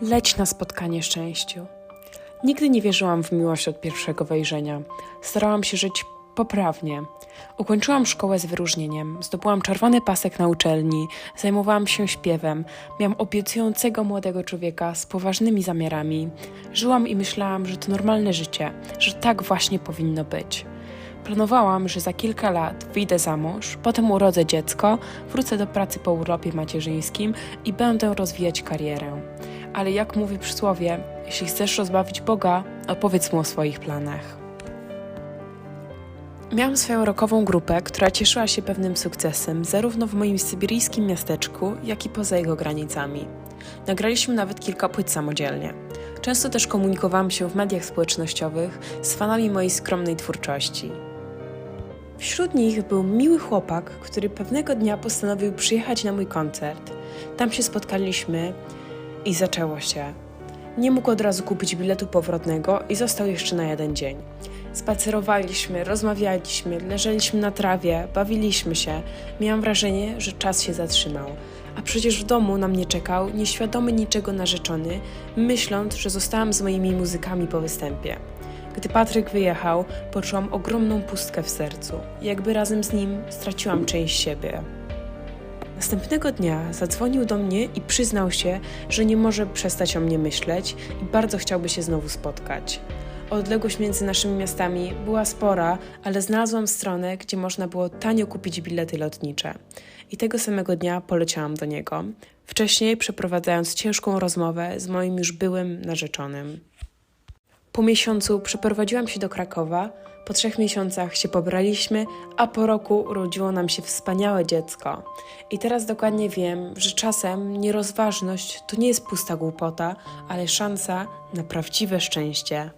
Leć na spotkanie szczęściu. Nigdy nie wierzyłam w miłość od pierwszego wejrzenia. Starałam się żyć poprawnie. Ukończyłam szkołę z wyróżnieniem, zdobyłam czerwony pasek na uczelni, zajmowałam się śpiewem, miałam obiecującego młodego człowieka z poważnymi zamiarami. Żyłam i myślałam, że to normalne życie, że tak właśnie powinno być. Planowałam, że za kilka lat wyjdę za mąż, potem urodzę dziecko, wrócę do pracy po urlopie macierzyńskim i będę rozwijać karierę. Ale jak mówi przysłowie, jeśli chcesz rozbawić Boga, opowiedz mu o swoich planach. Miałam swoją rokową grupę, która cieszyła się pewnym sukcesem zarówno w moim syberyjskim miasteczku, jak i poza jego granicami. Nagraliśmy nawet kilka płyt samodzielnie. Często też komunikowałam się w mediach społecznościowych z fanami mojej skromnej twórczości. Wśród nich był miły chłopak, który pewnego dnia postanowił przyjechać na mój koncert. Tam się spotkaliśmy i zaczęło się. Nie mógł od razu kupić biletu powrotnego i został jeszcze na jeden dzień. Spacerowaliśmy, rozmawialiśmy, leżeliśmy na trawie, bawiliśmy się. Miałam wrażenie, że czas się zatrzymał. A przecież w domu na mnie czekał, nieświadomy niczego narzeczony, myśląc, że zostałam z moimi muzykami po występie. Gdy Patryk wyjechał, poczułam ogromną pustkę w sercu. Jakby razem z nim straciłam część siebie. Następnego dnia zadzwonił do mnie i przyznał się, że nie może przestać o mnie myśleć i bardzo chciałby się znowu spotkać. Odległość między naszymi miastami była spora, ale znalazłam stronę, gdzie można było tanio kupić bilety lotnicze. I tego samego dnia poleciałam do niego, wcześniej przeprowadzając ciężką rozmowę z moim już byłym narzeczonym. Po miesiącu przeprowadziłam się do Krakowa, po trzech miesiącach się pobraliśmy, a po roku urodziło nam się wspaniałe dziecko. I teraz dokładnie wiem, że czasem nierozważność to nie jest pusta głupota, ale szansa na prawdziwe szczęście.